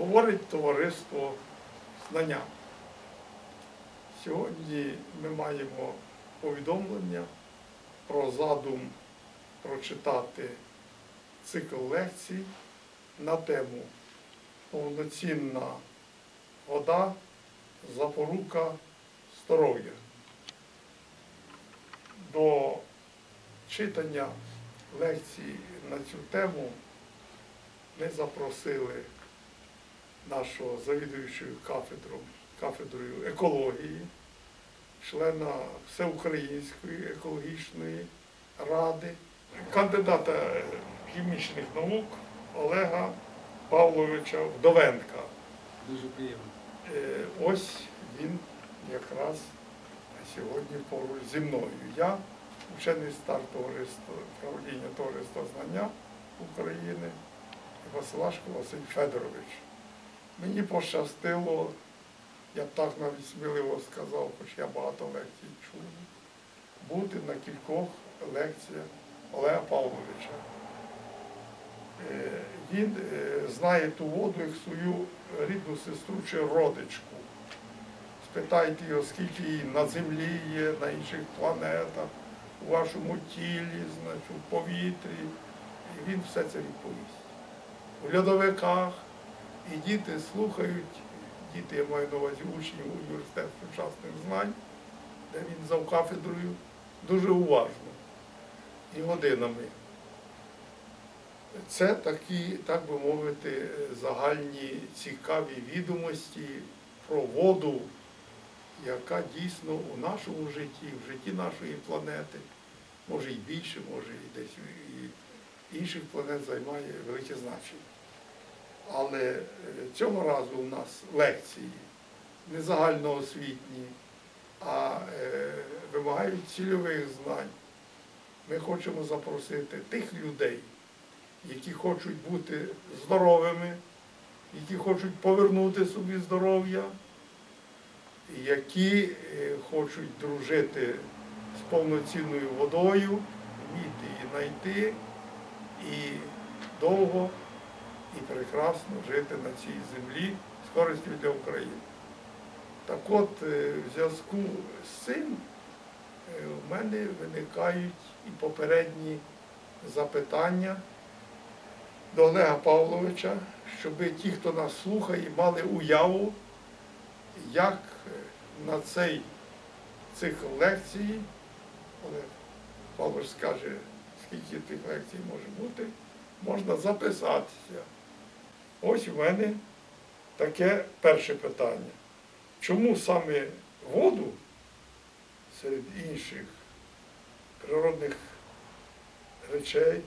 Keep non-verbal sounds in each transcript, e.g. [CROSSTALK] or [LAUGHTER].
говорить товариство знання. Сьогодні ми маємо повідомлення про задум прочитати цикл лекцій на тему повноцінна вода, запорука здоров'я. До читання лекцій на цю тему ми запросили нашого завідуючого кафедром, кафедрою екології, члена Всеукраїнської екологічної ради, кандидата хімічних наук Олега Павловича Вдовенка. Дуже приємно. Е, Ось він якраз сьогодні поруч зі мною. Я учений старт товариства правління товариства знання України Василашко Василь Федорович. Мені пощастило, я б так навіть сміливо сказав, хоч я багато лекцій чув, бути на кількох лекціях Олега Павловича. Е, Він е, знає ту воду як свою рідну сестру чи родичку. Спитайте його, скільки її на землі є, на інших планетах, у вашому тілі, значить, у повітрі. І він все це відповість. У льодовиках і діти слухають, діти, я маю на увазі учнів університету сучасних знань, де він завкафедрою, дуже уважно і годинами. Це такі, так би мовити, загальні цікаві відомості про воду, яка дійсно у нашому житті, в житті нашої планети, може і більше, може і десь і інших планет займає велике значення. Але е, цього разу у нас лекції не загальноосвітні, а е, вимагають цільових знань. Ми хочемо запросити тих людей, які хочуть бути здоровими, які хочуть повернути собі здоров'я, які е, хочуть дружити з повноцінною водою, вміти її знайти і довго і прекрасно жити на цій землі з користю для України. Так от, е, в зв'язку з цим е, в мене виникають і попередні запитання до Олега Павловича, щоб ті, хто нас слухає, мали уяву, як е, на цей цикл лекцій, Олег Павлович скаже, скільки тих лекцій може бути, можна записатися. Ось у мене таке перше питання. Чому саме воду серед інших природних речей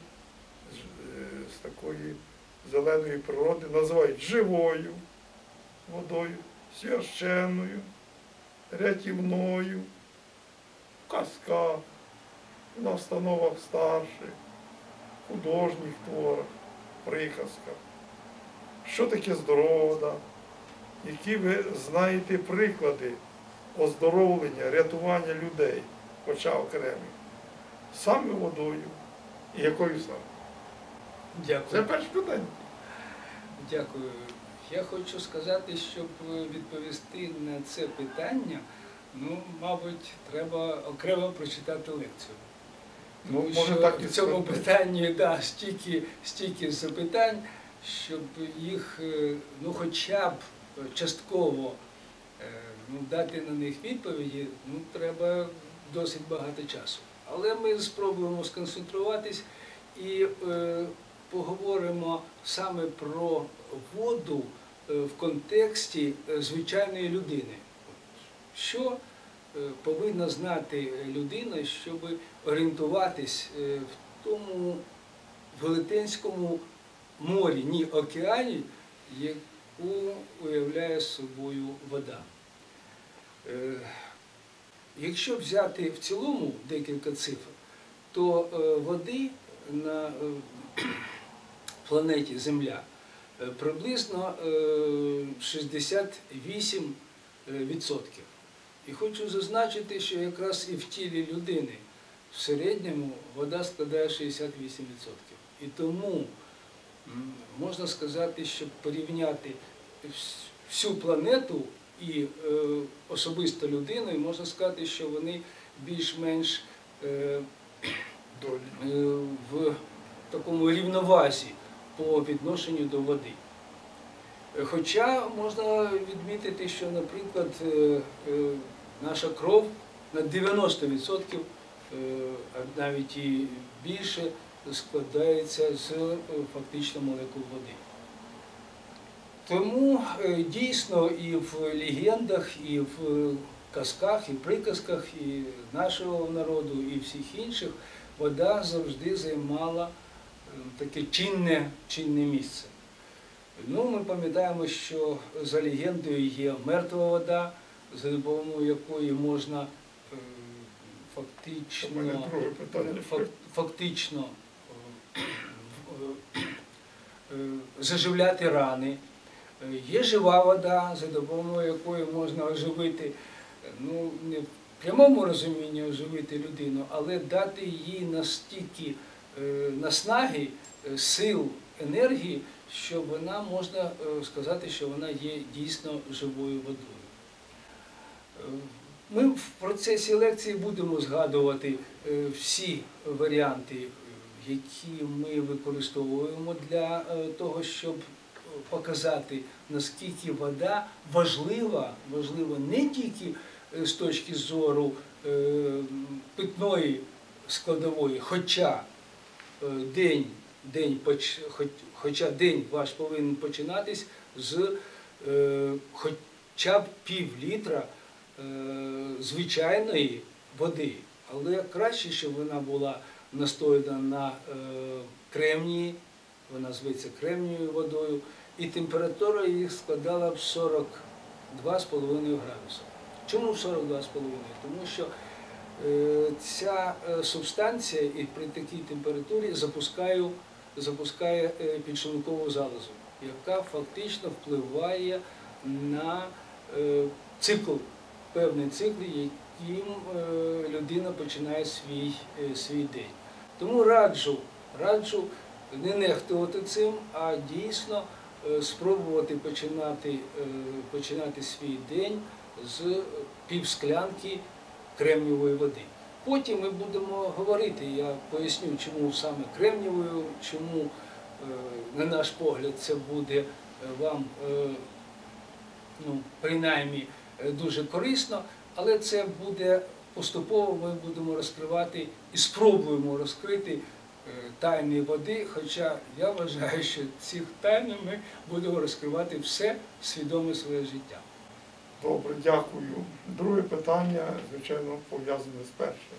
з, е, такої зеленої природи називають живою водою, священною, рятівною, в казках, в настановах старших, художніх творах, приказках. Що таке здорова вода? Які ви знаєте приклади оздоровлення, рятування людей, хоча окремі, саме водою і якою саме? Дякую. Це перше питання. Дякую. Я хочу сказати, щоб відповісти на це питання, ну, мабуть, треба окремо прочитати лекцію. Ну, може, що так і в цьому сказати. питанні да, стільки, стільки запитань, щоб їх е, ну, хоча б частково е, ну, дати на них відповіді, ну, треба досить багато часу. Але ми спробуємо сконцентруватись і е, поговоримо саме про воду е, в контексті звичайної людини. Що повинна знати людина, щоб орієнтуватись в тому велетенському морі, ні океані, яку уявляє собою вода. Е, Якщо взяти в цілому декілька цифр, то е, води на е, [CLEARS THROAT] планеті Земля приблизно е, 68 відсотків. І хочу зазначити, що якраз і в тілі людини в середньому вода складає 68%. І тому можна сказати, щоб порівняти всю планету і е, особисто людину, і можна сказати, що вони більш-менш е, е, в такому рівновазі по відношенню до води. Хоча можна відмітити, що, наприклад, наша кров на 90%, е, а навіть і більше, складається з е, фактично молекул води. Тому е, дійсно і в легендах, і в казках, і приказках і нашого народу, і всіх інших вода завжди займала е, таке чинне, чинне місце. Ну, ми пам'ятаємо, що за легендою є мертва вода, за допомогою якої можна фактично, фактично заживляти рани. Е, Є жива вода, за допомогою якої можна оживити, е, ну не в прямому розумінні оживити людину, але дати їй настільки е, наснаги, е, сил, енергії, що вона можна е, сказати, що вона є дійсно живою водою. Е, Ми в процесі лекції будемо згадувати е, всі варіанти, е, які ми використовуємо для е, того, щоб показати, наскільки вода важлива, важлива не тільки е, з точки зору е, питної складової, хоча е, день, день хоча день ваш повинен починатись з е, хоча б пів літра е, звичайної води. Але краще, щоб вона була настояна на е, кремнії, вона зветься кремнієвою водою, і температура їх складала б 42,5 градуса. Чому 42,5? Тому що е, ця е, субстанція і при такій температурі запускає, запускає підшлункову залозу, яка фактично впливає на цикл, певний цикл, яким людина починає свій, свій день. Тому раджу, раджу не нехтувати цим, а дійсно е, спробувати починати, е, починати свій день з півсклянки кремнівої води. Потім ми будемо говорити, я поясню, чому саме кремнівою, чому, е, на наш погляд, це буде вам ну, принаймні дуже корисно, але це буде поступово ми будемо розкривати і спробуємо розкрити е, тайни води, хоча я вважаю, що ці тайни ми будемо розкривати все свідоме своє життя. Добре, дякую. Друге питання, звичайно, пов'язане з першим.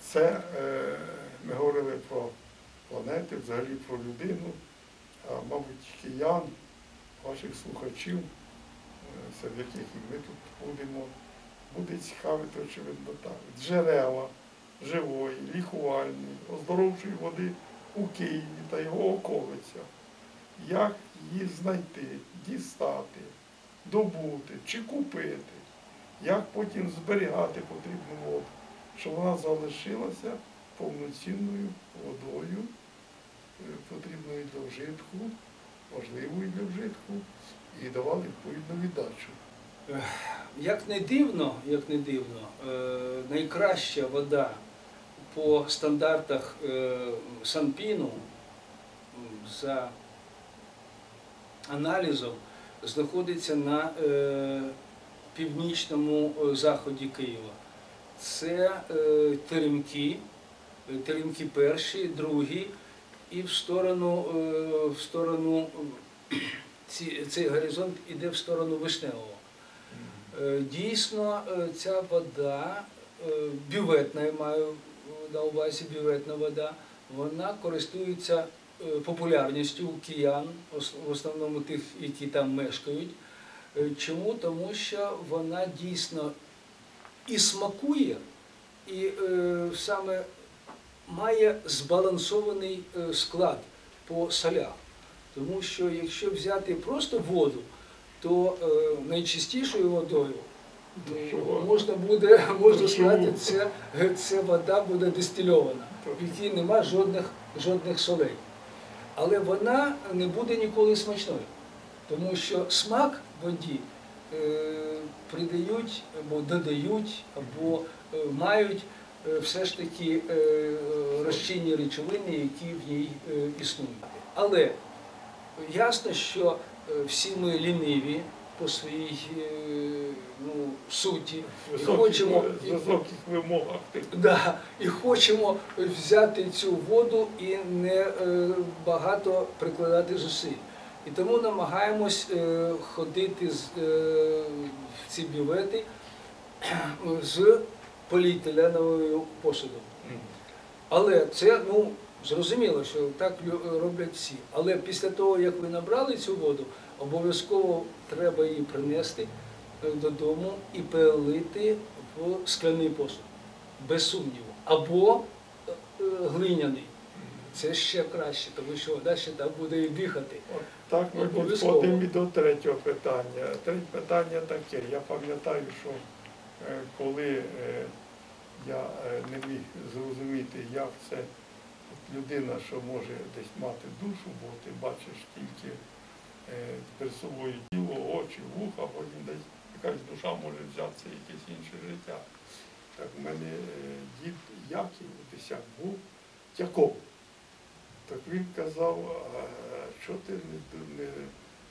Це е, ми говорили про планети, взагалі про людину, а мабуть, киян, ваших слухачів, е, серед яких і ми тут будемо, буде цікавити, очевидно, так. Джерела живої, лікувальної, оздоровчої води у Києві та його околицях. Як її знайти, дістати, добути чи купити, як потім зберігати потрібну воду, щоб вона залишилася повноцінною водою, е, потрібною для вжитку, важливою для вжитку, і давали відповідну віддачу. Як не дивно, як не дивно, е, найкраща вода по стандартах е, Санпіну за аналізом знаходиться на е, північному заході Києва. Це теремки, теремки перші, другі, і в сторону, в сторону цей горизонт іде в сторону Вишневого. Е, Дійсно, е, ця вода е, бюветна, я маю на увазі бюветна вода, вона користується популярністю у киян, в основному тих, які там мешкають. Чому? Тому що вона дійсно і смакує, і саме має збалансований склад по солях. Тому що якщо взяти просто воду, то е, найчистішою водою ну, можна буде, можна сказати, це, це вода буде дистильована, в якій нема жодних, жодних солей. Але вона не буде ніколи смачною. Тому що смак воді е, придають або додають, або е, мають е, все ж таки е, розчинні речовини, які в ній е, існують. Але ясно, що е, всі ми ліниві по своїй е, ну, суті. І хочемо, високих вимогах. Да, і хочемо взяти цю воду і не е, багато прикладати зусиль. І тому намагаємось е, ходити з, е, в ці бювети [CLEARS THROAT] з поліетиленовою посудом. Але це ну, зрозуміло, що так роблять всі. Але після того, як ви набрали цю воду, обов'язково треба її принести е, додому і перелити в скляний посуд, без сумніву. Або е, глиняний. Це ще краще, тому що ще так буде і дихати. От так ми підходимо і до третього питання. Третє питання таке. Я пам'ятаю, що е, коли я не міг зрозуміти, як це людина, що може десь мати душу, бо ти бачиш тільки е, перед собою тіло, очі, вуха, потім десь якась душа може взятися якесь інше життя. Так в мене е, дід Яків Десяк був Яков. Так він казав, що ти не, не,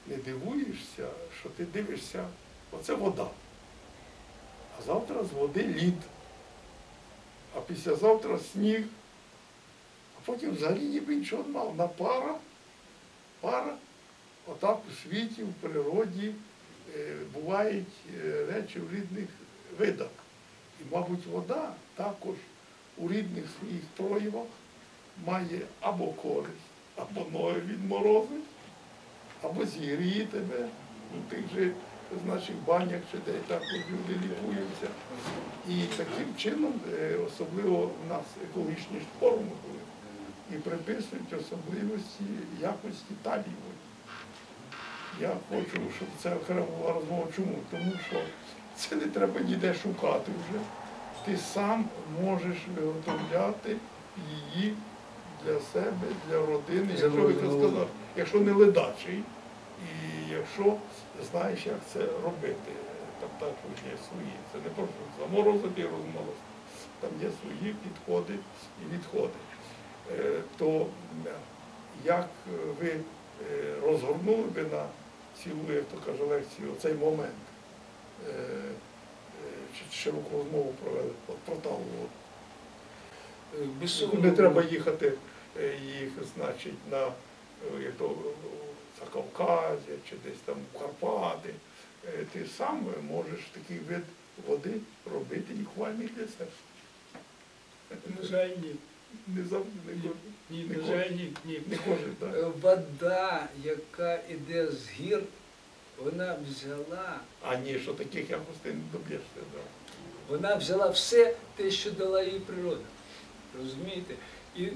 не дивуєшся, що ти дивишся, оце вода. А завтра з води лід, а післязавтра сніг, потім взагалі ніби нічого не мав. Одна пара, пара, отак у світі, в природі е, бувають е, речі в різних видах. І, мабуть, вода також у рідних своїх проявах має або користь, або ноги відморозить, або зігріє тебе у тих же значить, банях чи де також люди лікуються. І таким чином, е, особливо в нас екологічні були, і приписують особливості якості талії. Я хочу, щоб це окрема була розмова. Чому? Тому що це не треба ніде шукати вже. Ти сам можеш виготовляти її для себе, для родини, якщо, як я сказав, якщо не ледачий, і якщо знаєш, як це робити. Там також є свої. Це не просто заморозити і розморозити. Там є свої підходи і відходи. Е, То як ви е, розгорнули би на цілу, як то каже, лекцію, оцей момент? Е, е, чи широку розмову провели от про? Е, Не треба їхати е, їх, значить, на е, як то, е, Закавказя чи десь там в Карпати. Е, Ти сам можеш такий вид води робити і хвальний для себе. На жаль, ні. Не завжди не, Ні, ні, Не на ні. ні. не кожен, так? Е, Вода, яка йде з гір, вона взяла, А ні, що таких якостей не доб'єшся. Да. вона взяла все те, що дала їй природа. Розумієте? І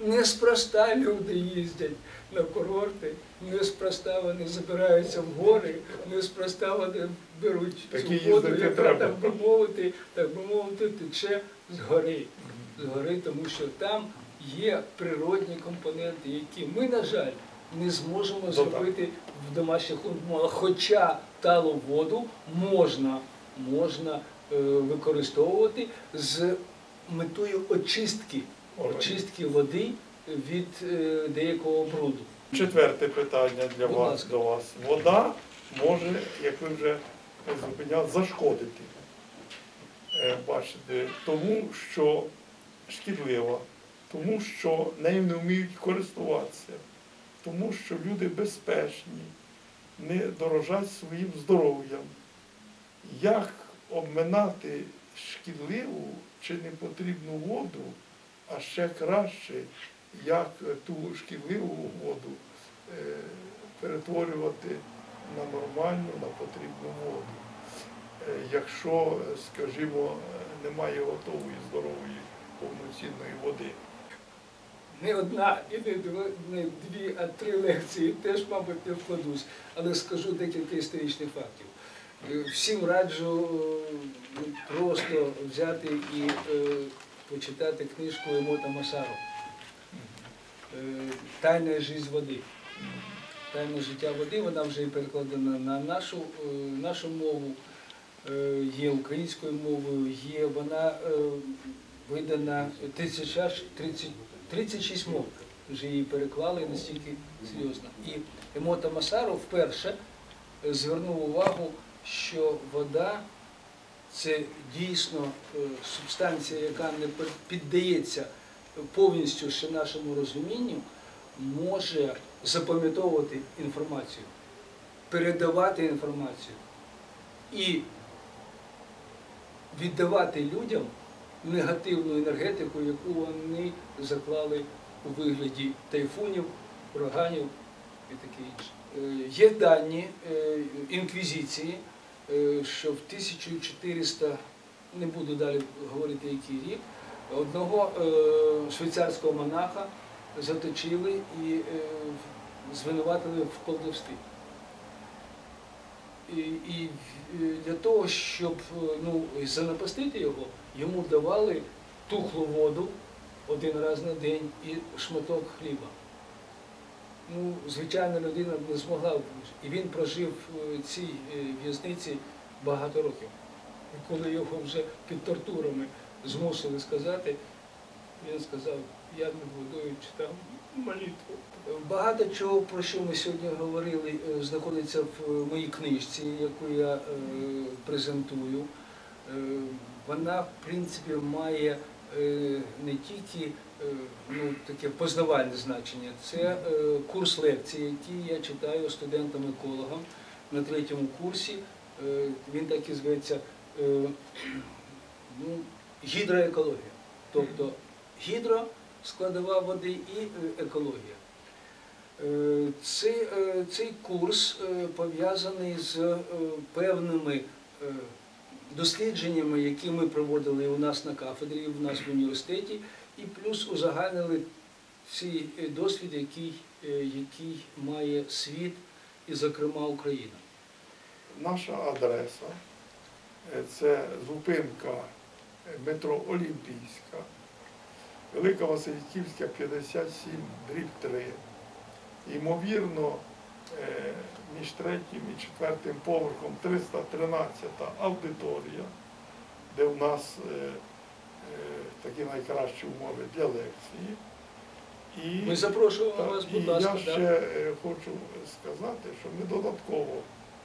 неспроста люди їздять на курорти, неспроста вони забираються в гори, неспроста вони беруть цю воду, яка так би мовити, так би мовити, тече з гори. Гори, тому що там є природні компоненти, які ми, на жаль, не зможемо зробити в домашніх умовах. Хоча талу воду можна, можна е, використовувати з метою очистки, очистки води від е, деякого бруду. Четверте питання для Будь вас ласка. до вас. Вода може, як ви вже зупиняли, зашкодити. Е, Бачите, тому що шкідлива, тому що нею не вміють користуватися, тому що люди безпечні, не дорожать своїм здоров'ям. Як обминати шкідливу чи непотрібну воду, а ще краще, як ту шкідливу воду е, перетворювати на нормальну, на потрібну воду. Е, Якщо, скажімо, немає готової здорової повноцінної води. Не одна і не дві, а три лекції теж, мабуть, не вкладусь, але скажу декілька історичних фактів. Е, Всім раджу е, просто взяти і е, почитати книжку Емота Масару «Е, Тайна жизнь води. Тайна життя води, вона вже перекладена на нашу, нашу мову, є українською мовою, є вона видана 30, аж 30, 36 мов. Вже її переклали настільки серйозно. І Емота Масару вперше е, звернув увагу, що вода це дійсно е, субстанція, яка не піддається повністю ще нашому розумінню, може запам'ятовувати інформацію, передавати інформацію і віддавати людям негативну енергетику, яку вони заклали у вигляді тайфунів, ураганів і таке інше. Е, Є дані е, інквізиції, е, що в 1400, не буду далі говорити який рік, одного швейцарського монаха заточили і звинуватили в колдовстві. І, для того, щоб ну, занапастити його, йому давали тухлу воду один раз на день і шматок хліба. Ну, звичайна людина не змогла. І він прожив в цій е, в'язниці багато років. І коли його вже під тортурами змусили сказати, він сказав, я не буду читав молитву. Багато чого, про що ми сьогодні говорили, е, знаходиться в моїй книжці, яку я е, презентую. Вона, в принципі, має е, не тільки е, ну, таке познавальне значення, це е, курс лекцій, який я читаю студентам-екологам на третьому курсі. Він так і зветься ну, гідроекологія. Тобто гідро складова води і екологія. Цей, цей курс пов'язаний з певними дослідженнями, які ми проводили у нас на кафедрі, у нас в університеті, і плюс узагальнили цей досвід, який, е, який має світ і, зокрема, Україна. Наша адреса е, це зупинка е, метро Олімпійська, Велика Васильківська, 57, дріб 3. Ймовірно, між третім і четвертим поверхом 313 аудиторія, де у нас е, е, такі найкращі умови для лекції. І Ми запрошуємо вас, і будь ласка. я ще е, хочу сказати, що ми додатково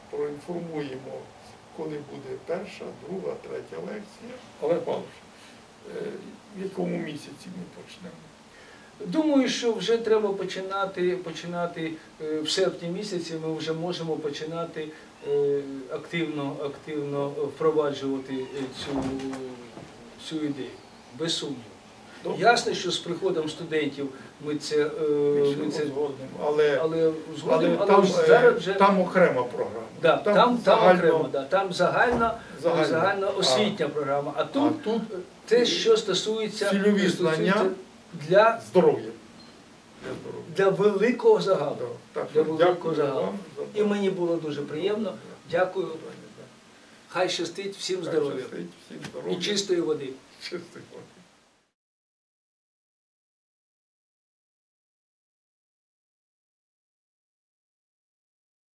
проінформуємо, коли буде перша, друга, третя лекція. Олег Павлович, е, в якому місяці ми почнемо? Думаю, що вже треба починати, починати е, в серпні місяці. Ми вже можемо починати е, активно, активно впроваджувати е, цю, цю ідею, без сумніву. Добре. Ясно, що з приходом студентів ми це, ми це але, але згодом, але там, зараз вже там окрема програма. да, там, там, загально- окремо, да, там загальна, загально. загальна освітня програма. А А тут тут те, що стосується, цільові стосується знання. Для, здоров'я. Для великого загалу. Так Для великого загалу. І мені було дуже приємно. Дякую. Хай щастить всім здоров'я і чистої води. Чистої води.